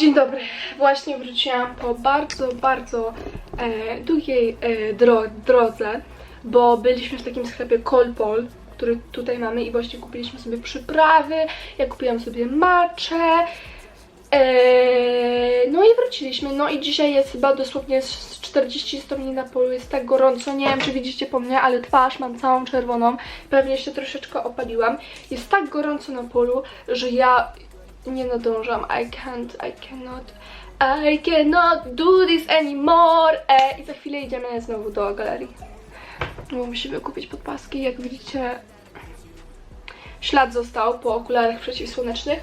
Dzień dobry. Właśnie wróciłam po bardzo, bardzo e, długiej e, dro drodze, bo byliśmy w takim sklepie Kolpol, który tutaj mamy i właśnie kupiliśmy sobie przyprawy. Ja kupiłam sobie maczę. E, no i wróciliśmy. No i dzisiaj jest chyba dosłownie z 40 stopni na polu. Jest tak gorąco. Nie wiem, czy widzicie po mnie, ale twarz mam całą czerwoną. Pewnie się troszeczkę opaliłam. Jest tak gorąco na polu, że ja nie nadążam. I can't, I cannot, I cannot do this anymore. E, I za chwilę idziemy znowu do galerii. Bo musimy kupić podpaski. Jak widzicie, ślad został po okularach przeciwsłonecznych.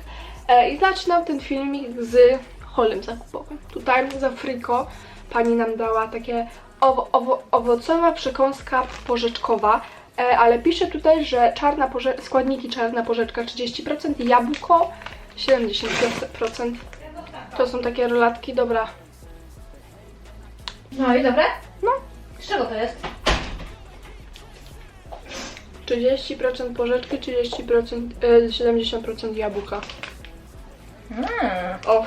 E, I zaczynam ten filmik z holem zakupowym. Tutaj za friko pani nam dała takie owo, owo, owocowa przekąska porzeczkowa. E, ale pisze tutaj, że czarna składniki czarna porzeczka 30%, jabłko 70%. To są takie rolatki, dobra. No i dobre? No. Z czego to jest? 30% porzeczki, 30%, e, 70% jabłka. Mmm. O,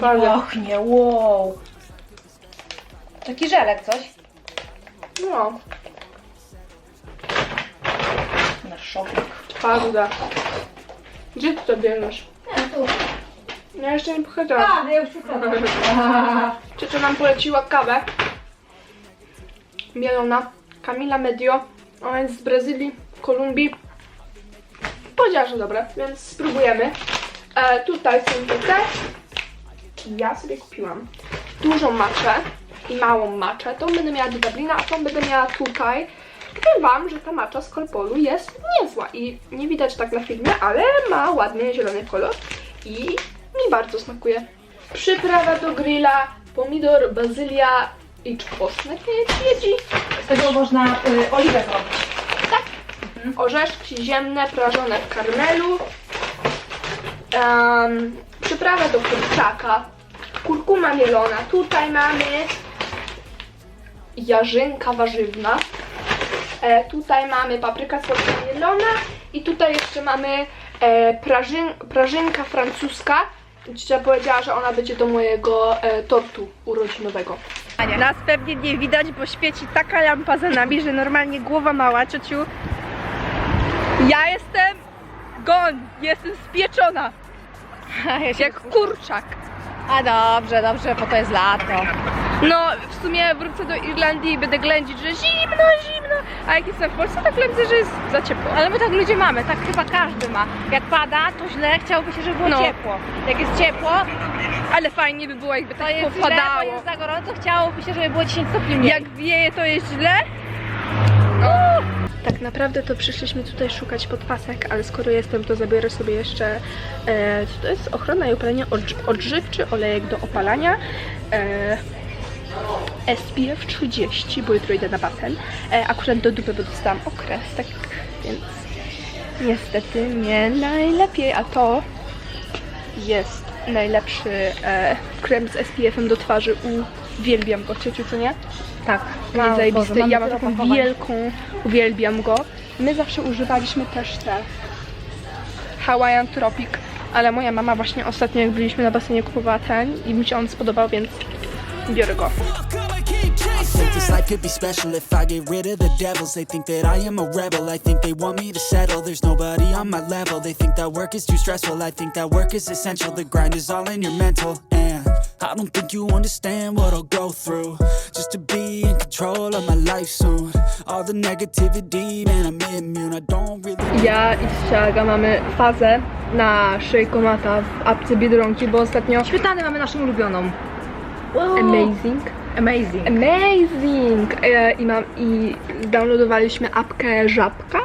Bardzo. pachnie, wow. Taki żelek coś? No, Na szopik. twarda. Gdzie ty to bierzesz? Nie, tu. Ja jeszcze nie pochadzałam. A, ja już przypadam. Ciocia nam poleciła kawę. Mielona. Camila Medio. Ona jest z Brazylii, Kolumbii. Powiedziała, że dobre, więc spróbujemy. E, tutaj są te. Ja sobie kupiłam dużą maczę i małą maczę. Tą będę miała do Dublina, a tą będę miała tutaj. Powiem Wam, że ta macza z Kolpolu jest niezła i nie widać tak na filmie, ale ma ładny zielony kolor i mi bardzo smakuje. Przyprawa do grilla, pomidor, bazylia i czosnek jedzi. Z tego można y, oliwę zrobić. Orzeszki ziemne prażone w karmelu. Em, przyprawa do kurczaka. Kurkuma mielona. Tutaj mamy jarzynka warzywna. E, tutaj mamy papryka słodka mielona. I tutaj jeszcze mamy e, prażyn, prażynka francuska. Ciocia powiedziała, że ona będzie do mojego e, tortu urodzinowego. Nas pewnie nie widać, bo świeci taka lampa za nami, że normalnie głowa mała, ciociu. Ja jestem gon, jestem spieczona, jak kurczak. A dobrze, dobrze, bo to jest lato. No, w sumie wrócę do Irlandii i będę ględzić, że zimno, zimno. A jak jestem w Polsce, to ględzę, że jest za ciepło. Ale my tak ludzie mamy, tak chyba każdy ma. Jak pada, to źle, chciałoby się, żeby było No. ciepło. Jak jest ciepło, Ale fajnie by było, jakby to tak jest źle, bo popadało. jest za gorąco, chciałoby się, żeby było 10 stopni mniej. Jak wieje, to jest źle. Naprawdę to przyszliśmy tutaj szukać podpasek, ale skoro jestem, to zabiorę sobie jeszcze, e, to jest ochrona i opalenie odż- odżywczy, olejek do opalania, e, SPF 30, bo jutro idę na basen. E, akurat do dupy, bo dostałam okres, tak więc niestety nie najlepiej, a to jest najlepszy e, krem z SPF-em do twarzy. Uwielbiam go, ciociu, co nie? Tak, Jest Wow, zajebisty. Ja mam taką wielką, uwielbiam go. My zawsze używaliśmy też te Hawaiian Tropic, ale moja mama właśnie ostatnio jak byliśmy na basenie kupowała ten i mi się on spodobał, więc biorę go. think this life could be special if I get rid of the devils. They think that I am a rebel. I think they want me to settle. There's nobody on my level. They think that work is too stressful. I think that work is essential. The grind is all in your mental. And I don't think you understand what I'll go through just to be in control of my life soon. All the negativity, man, I'm immune. I don't really. Ja i Ściaga mamy fazę na szejkomata w apce Biedronki, bo ostatnio Śmietanę mamy naszą ulubioną. amazing. Amazing. Amazing! E, I, mam, I downloadowaliśmy apkę Żabka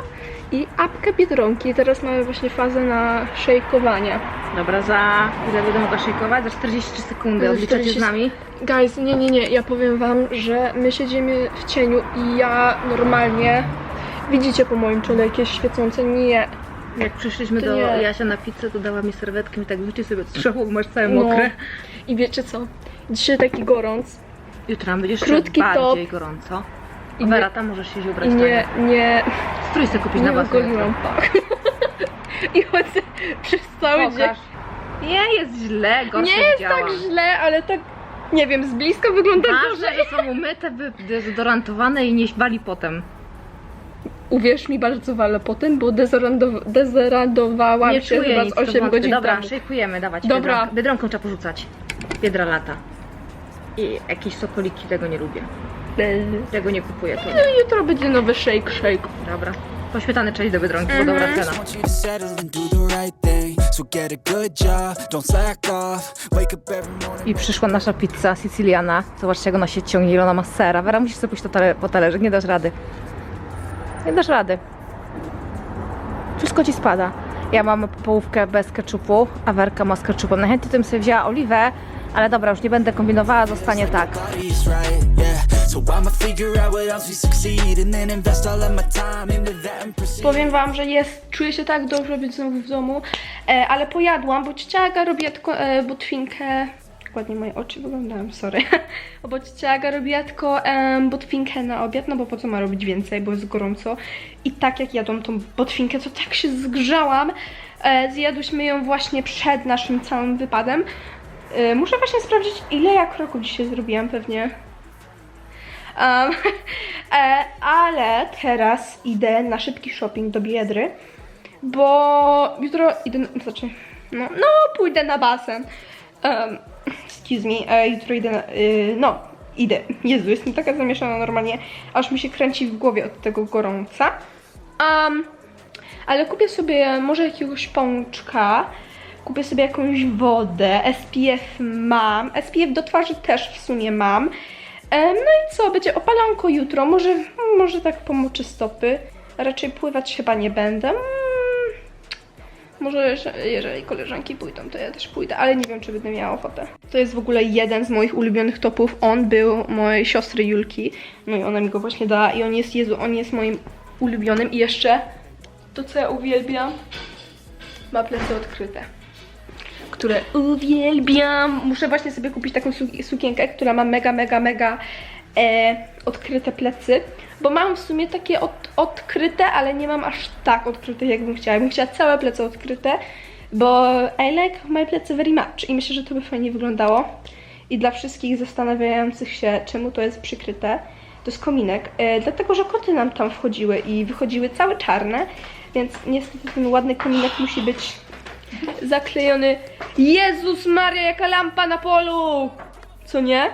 i apkę Biedronki. Teraz mamy właśnie fazę na szejkowanie. Dobra, za ile będę mogła szykować? Za 43 sekundy. Za Odliczacie 40 z nami? Guys, nie, nie, nie, ja powiem wam, że my siedzimy w cieniu i ja normalnie, widzicie po moim czole jakieś świecące, nie, Jak przyszliśmy To do nie. Jasia na pizzę, to dała mi serwetkę i tak wyciął sobie strzału, bo masz całe no. mokre. I wiecie co, dzisiaj taki gorąc Jutro nam będzie jeszcze Krótki bardziej top. gorąco. I Wera, tam możesz się ubrać nie, nie, Strój sobie kupić na nie jutro. ogoliłam pach. I chodzę przez cały dzień. Pokaż. Nie jest źle, gorsze Nie jest tak źle, ale tak, nie wiem, z bliska wygląda Ważne, gorzej. że są umyte, dezodorantowane i nie wali potem. Uwierz mi, bardzo walę potem, bo dezorando- dezoradowałam Nie się czuję chyba nic z w 8 tym godzin Dobra, temu. dawać. Dobra. Biedronkę, biedronką trzeba porzucać. Biedra lata. I jakieś sokoliki, tego nie lubię. Tego nie kupuję. To nie. Jutro będzie nowy shake, shake. Dobra. Po śmietany cześć do Biedronki, bo dobra cena. want you to settle and do the right thing. So get a good job, don't slack off. Wake up every morning. I przyszła nasza pizza siciliana. Zobaczcie, jak ona się ciągnie, ile ona ma sera. Wera, musisz sobie pójść to tale, po talerzyk, nie dasz rady. Nie dasz rady. Wszystko ci spada. Ja mam połówkę bez keczupu, a Werka ma z keczupem. Najchętniej bym sobie wzięła oliwę, ale dobra, już nie będę kombinowała, zostanie tak. Right, yeah. So I'ma figure out what else we succeed and then invest all of my time into that and proceed. Powiem wam, że jest, czuję się tak dobrze być znowu w domu, e, ale pojadłam, bo ciocia Aga robiła tylko e, botwinkę, ładnie moje oczy wyglądają, sorry, bo ciocia Aga robiła tylko e, botwinkę na obiad, no bo po co ma robić więcej, bo jest gorąco. I tak jak jadłam tą botwinkę, to tak się zgrzałam, e, zjadłyśmy ją właśnie przed naszym całym wypadem, e, muszę właśnie sprawdzić ile ja kroków dzisiaj zrobiłam, pewnie Um, e, ale teraz idę na szybki shopping do Biedry, bo jutro idę, na, znaczy, no, no pójdę na basen. Um, excuse me, e, jutro idę, na, y, no, idę. Jezu, jestem taka zamieszana normalnie, aż mi się kręci w głowie od tego gorąca. Um, ale kupię sobie może jakiegoś pączka, kupię sobie jakąś wodę, SPF mam, SPF do twarzy też w sumie mam. Em, No i co, będzie opalanko jutro, może, może tak pomoczy stopy. Raczej pływać chyba nie będę. Mm, Może że- jeżeli koleżanki pójdą, to ja też pójdę, ale nie wiem, czy będę miała ochotę. To jest w ogóle jeden z moich ulubionych topów. On był mojej siostry Julki. No i ona mi go właśnie dała i on jest, Jezu, on jest moim ulubionym. I jeszcze to, co ja uwielbiam, ma plecy odkryte które uwielbiam. Muszę właśnie sobie kupić taką su- sukienkę, która ma mega, mega, mega e, odkryte plecy, bo mam w sumie takie od, odkryte, ale nie mam aż tak odkryte, jakbym chciała. Ja bym chciała całe plecy odkryte, bo I like my plecy very much i myślę, że to by fajnie wyglądało. I dla wszystkich zastanawiających się, czemu to jest przykryte, to jest kominek, e, dlatego, że koty nam tam wchodziły i wychodziły całe czarne, więc niestety ten ładny kominek musi być zaklejony. Jezus Maria, jaka lampa na polu! Co nie?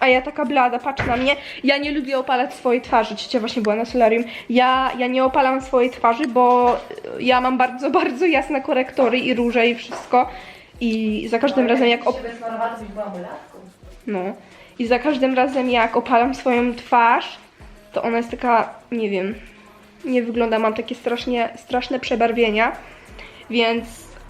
A ja taka blada, patrz na mnie. Ja nie lubię opalać swojej twarzy. Ciocia właśnie była na solarium. Ja, ja nie opalam swojej twarzy, bo ja mam bardzo, bardzo jasne korektory i róże i wszystko. I za każdym razem jak op... No. I za każdym razem jak opalam swoją twarz, to ona jest taka, nie wiem, nie wygląda, mam takie strasznie, straszne przebarwienia. Więc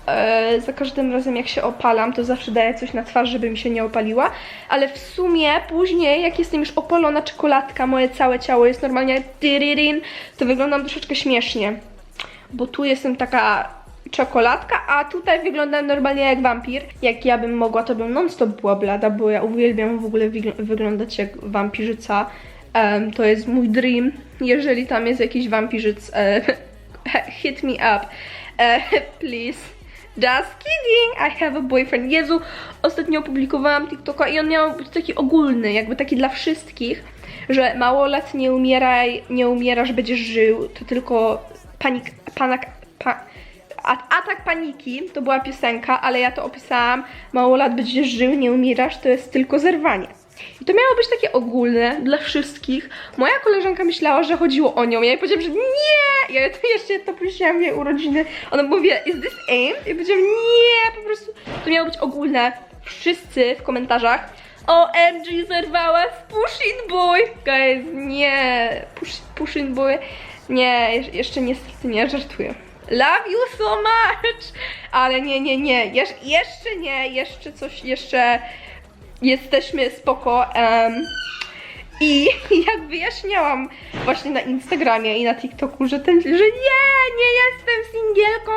e, za każdym razem jak się opalam, to zawsze daję coś na twarz, żeby mi się nie opaliła. Ale w sumie później, jak jestem już opalona czekoladka, moje całe ciało jest normalnie tyririn, to wyglądam troszeczkę śmiesznie. Bo tu jestem taka czekoladka, a tutaj wyglądam normalnie jak wampir. Jak ja bym mogła, to bym non-stop była blada, bo ja uwielbiam w ogóle wygl- wyglądać jak wampirzyca. Em, to jest mój dream. Jeżeli tam jest jakiś wampirzyc, e, hit me up. E, please. Just kidding, I have a boyfriend. Jezu, ostatnio opublikowałam TikToka i on miał być taki ogólny, jakby taki dla wszystkich, że mało lat nie umieraj, nie umierasz, będziesz żył, to tylko panik, panak, pa, atak paniki, to była piosenka, ale ja to opisałam, mało lat będziesz żył, nie umierasz, to jest tylko zerwanie. I to miało być takie ogólne dla wszystkich. Moja koleżanka myślała, że chodziło o nią. Ja jej powiedziałam, że nie! Ja to jeszcze to puściłam w jej urodziny. Ona mówi, is this aimed? I powiedziałam, nie, po prostu to miało być ogólne. Wszyscy w komentarzach OMG zerwała z Pushin Boy. Guys, nie. Push, Pushin Boy. Nie, jeszcze niestety nie, żartuję. Love you so much! Ale nie, nie, nie. Jesz jeszcze nie, jeszcze coś, jeszcze jesteśmy spoko. em, I jak wyjaśniałam właśnie na Instagramie i na TikToku, że ten, że nie, nie jestem singielką,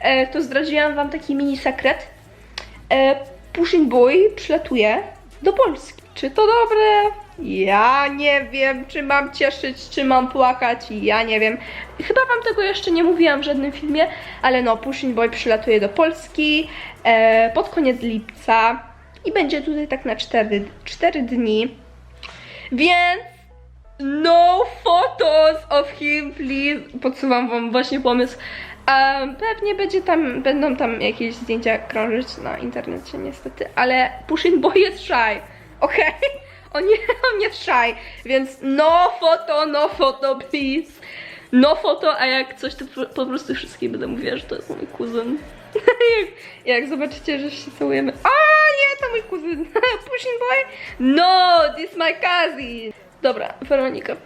e, to zdradziłam wam taki mini sekret. E, Pushing Boy przylatuje do Polski. Czy to dobre? Ja nie wiem, czy mam cieszyć, czy mam płakać, ja nie wiem. Chyba wam tego jeszcze nie mówiłam w żadnym filmie, ale no, Pushing Boy przylatuje do Polski e, pod koniec lipca i będzie tutaj tak na 4, 4 dni. Więc no photos of him, please. Podsuwam wam właśnie pomysł. Um, pewnie będzie tam, będą tam jakieś zdjęcia krążyć na internecie niestety, ale Pushing Boy jest shy, okej? On, nie, on jest shy, więc no foto, no foto, please. No foto, a jak coś, to po- po prostu wszystkim będę mówiła, że to jest mój kuzyn. Jak, jak zobaczycie, że się całujemy. A nie, to mój kuzyn. Pushing Boy? No, this my cousin. Dobra, Weronika.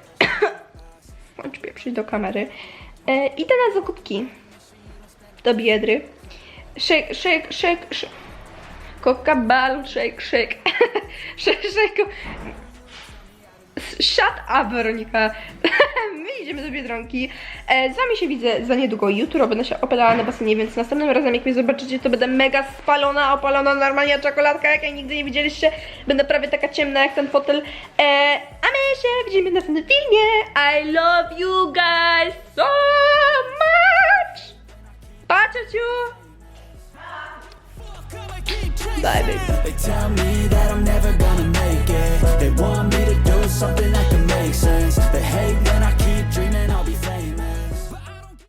Bądź pieprzyć do kamery. E, idę na zakupki. Do biedry. Shake, shake, shake, shake. Coca balloon, shake, shake. shake, shake. Shut up, Weronika. My idziemy do Biedronki. E, z wami się widzę za niedługo jutro. Będę się opalała na basenie, więc następnym razem jak mnie zobaczycie, to będę mega spalona, opalona normalnie czekoladka, jak jej nigdy nie widzieliście. Będę prawie taka ciemna jak ten fotel. E, a my się widzimy w następnym filmie. I love you guys so much. Pa, ciociu. Bye, baby. They tell me something I can